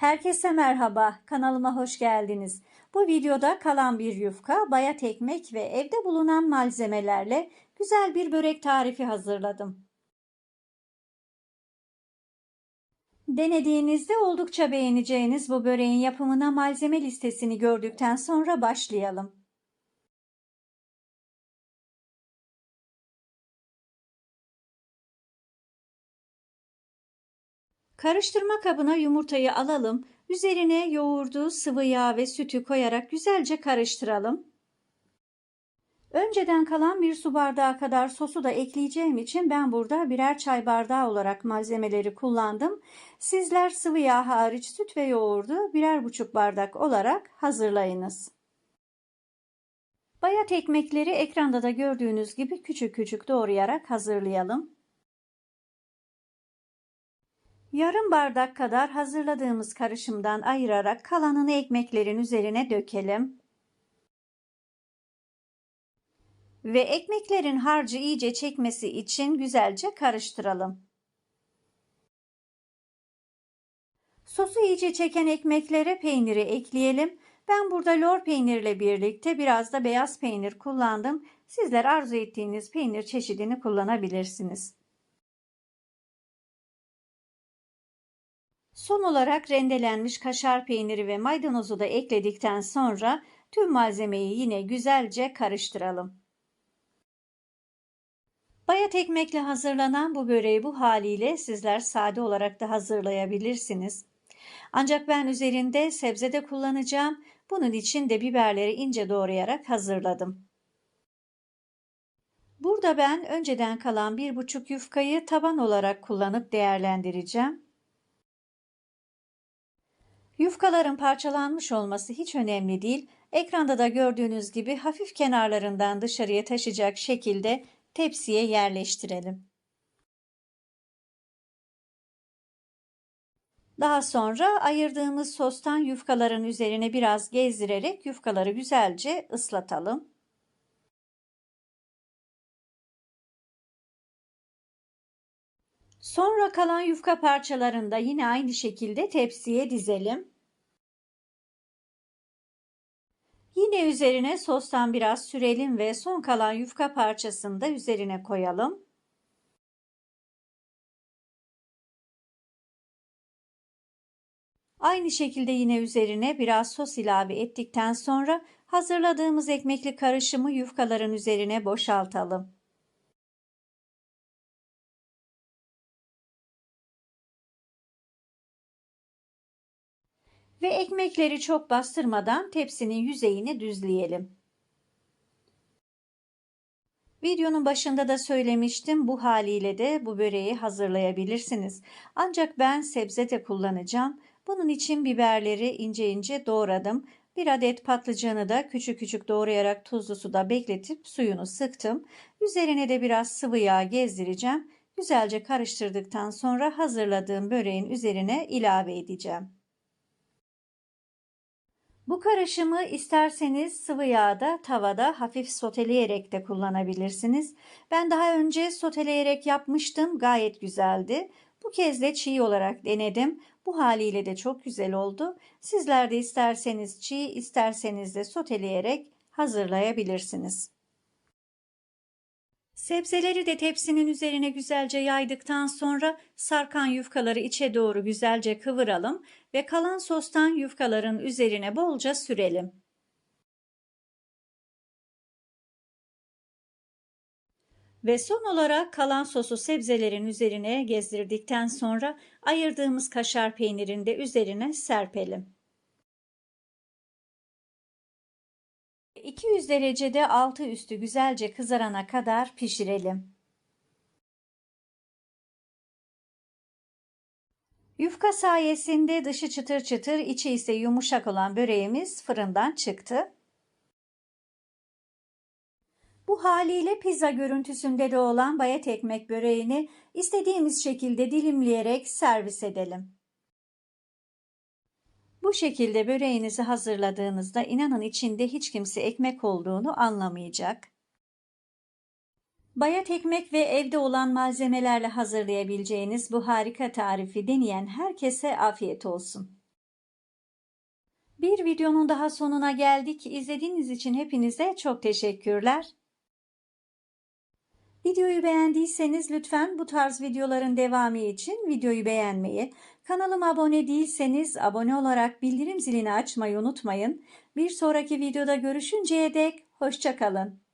Herkese merhaba, kanalıma hoş geldiniz. Bu videoda kalan bir yufka, bayat ekmek ve evde bulunan malzemelerle güzel bir börek tarifi hazırladım. Denediğinizde oldukça beğeneceğiniz bu böreğin yapımına malzeme listesini gördükten sonra başlayalım. Karıştırma kabına yumurtayı alalım. Üzerine yoğurdu, sıvı yağ ve sütü koyarak güzelce karıştıralım. Önceden kalan bir su bardağı kadar sosu da ekleyeceğim için ben burada birer çay bardağı olarak malzemeleri kullandım. Sizler sıvı yağ hariç süt ve yoğurdu birer buçuk bardak olarak hazırlayınız. Bayat ekmekleri ekranda da gördüğünüz gibi küçük küçük doğrayarak hazırlayalım. Yarım bardak kadar hazırladığımız karışımdan ayırarak kalanını ekmeklerin üzerine dökelim. Ve ekmeklerin harcı iyice çekmesi için güzelce karıştıralım. Sosu iyice çeken ekmeklere peyniri ekleyelim. Ben burada lor peynirle birlikte biraz da beyaz peynir kullandım. Sizler arzu ettiğiniz peynir çeşidini kullanabilirsiniz. Son olarak rendelenmiş kaşar peyniri ve maydanozu da ekledikten sonra tüm malzemeyi yine güzelce karıştıralım. Bayat ekmekle hazırlanan bu böreği bu haliyle sizler sade olarak da hazırlayabilirsiniz. Ancak ben üzerinde sebze de kullanacağım. Bunun için de biberleri ince doğrayarak hazırladım. Burada ben önceden kalan bir buçuk yufkayı taban olarak kullanıp değerlendireceğim. Yufkaların parçalanmış olması hiç önemli değil. Ekranda da gördüğünüz gibi hafif kenarlarından dışarıya taşıyacak şekilde tepsiye yerleştirelim. Daha sonra ayırdığımız sostan yufkaların üzerine biraz gezdirerek yufkaları güzelce ıslatalım. Sonra kalan yufka parçalarını da yine aynı şekilde tepsiye dizelim. Yine üzerine sostan biraz sürelim ve son kalan yufka parçasını da üzerine koyalım. Aynı şekilde yine üzerine biraz sos ilave ettikten sonra hazırladığımız ekmekli karışımı yufkaların üzerine boşaltalım. Ve ekmekleri çok bastırmadan tepsinin yüzeyini düzleyelim. Videonun başında da söylemiştim bu haliyle de bu böreği hazırlayabilirsiniz. Ancak ben sebze de kullanacağım. Bunun için biberleri ince ince doğradım. Bir adet patlıcanı da küçük küçük doğrayarak tuzlu suda bekletip suyunu sıktım. Üzerine de biraz sıvı yağ gezdireceğim. Güzelce karıştırdıktan sonra hazırladığım böreğin üzerine ilave edeceğim. Bu karışımı isterseniz sıvı yağda tavada hafif soteleyerek de kullanabilirsiniz. Ben daha önce soteleyerek yapmıştım. Gayet güzeldi. Bu kez de çiğ olarak denedim. Bu haliyle de çok güzel oldu. Sizler de isterseniz çiğ, isterseniz de soteleyerek hazırlayabilirsiniz. Sebzeleri de tepsinin üzerine güzelce yaydıktan sonra sarkan yufkaları içe doğru güzelce kıvıralım ve kalan sostan yufkaların üzerine bolca sürelim. Ve son olarak kalan sosu sebzelerin üzerine gezdirdikten sonra ayırdığımız kaşar peynirini de üzerine serpelim. 200 derecede altı üstü güzelce kızarana kadar pişirelim. Yufka sayesinde dışı çıtır çıtır, içi ise yumuşak olan böreğimiz fırından çıktı. Bu haliyle pizza görüntüsünde de olan bayat ekmek böreğini istediğimiz şekilde dilimleyerek servis edelim. Bu şekilde böreğinizi hazırladığınızda inanın içinde hiç kimse ekmek olduğunu anlamayacak. Bayat ekmek ve evde olan malzemelerle hazırlayabileceğiniz bu harika tarifi deneyen herkese afiyet olsun. Bir videonun daha sonuna geldik. İzlediğiniz için hepinize çok teşekkürler. Videoyu beğendiyseniz lütfen bu tarz videoların devamı için videoyu beğenmeyi, kanalıma abone değilseniz abone olarak bildirim zilini açmayı unutmayın. Bir sonraki videoda görüşünceye dek hoşçakalın.